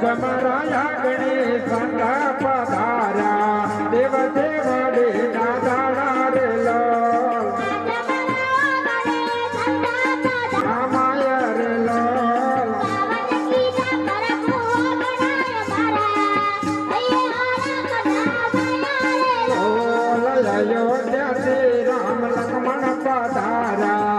ગમરાયા ગણેશ સંતા પધાર્યા દેવ દેવ રે દાદા રે રામાય રે લયો રામ લક્ષ્મણ પધારા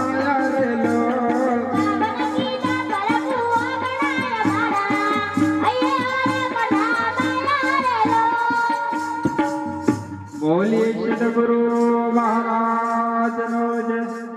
બોલીએ સદગુરુ મહારાજનો જય.